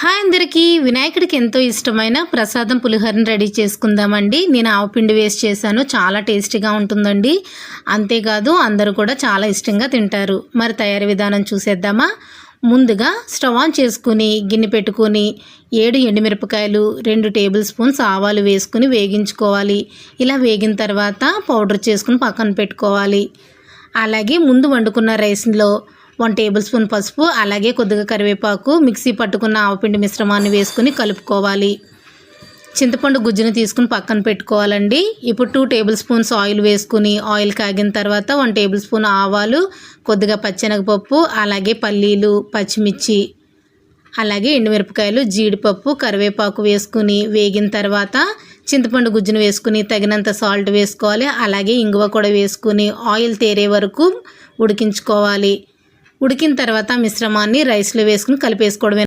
Hi అందరికీ. వినాయకుడికి ఎంతో ఇష్టమైన ప్రసాదం పులిహోరని రెడీ చేసుకుందామండి. నేను ఆవపిండి వేస్ట్ చేశాను. చాలా టేస్టీగా ఉంటుందండి. అంతేకాదు అందరూ కూడా చాలా ఇష్టంగా తింటారు. మరి తయారీ విధానం చూసేద్దామా? ముందుగా స్టవ్ ఆన్ చేసుకుని గిన్నె పెట్టుకుని ఏడు ఎండుమిరపకాయలు రెండు టేబుల్ స్పూన్స్ ఆవాలు వేసుకుని వేగించుకోవాలి. ఇలా వేగిన తర్వాత పౌడర్ చేసుకుని పక్కన పెట్టుకోవాలి. అలాగే ముందు వండుకున్న రైస్లో వన్ టేబుల్ స్పూన్ పసుపు అలాగే కొద్దిగా కరివేపాకు మిక్సీ పట్టుకున్న ఆవపిండి మిశ్రమాన్ని వేసుకుని కలుపుకోవాలి. చింతపండు గుజ్జుని తీసుకుని పక్కన పెట్టుకోవాలండి. ఇప్పుడు టూ టేబుల్ స్పూన్స్ ఆయిల్ వేసుకుని ఆయిల్ కాగిన తర్వాత వన్ టేబుల్ స్పూన్ ఆవాలు కొద్దిగా పచ్చెనగపప్పు అలాగే పల్లీలు పచ్చిమిర్చి అలాగే ఎండుమిరపకాయలు జీడిపప్పు కరివేపాకు వేసుకుని వేగిన తర్వాత చింతపండు గుజ్జును వేసుకుని తగినంత సాల్ట్ వేసుకోవాలి. అలాగే ఇంగువ కూడా వేసుకుని ఆయిల్ తేరే వరకు ఉడికించుకోవాలి. ఉడికిన తర్వాత మిశ్రమాన్ని రైస్లో వేసుకుని కలిపేసుకోవడమే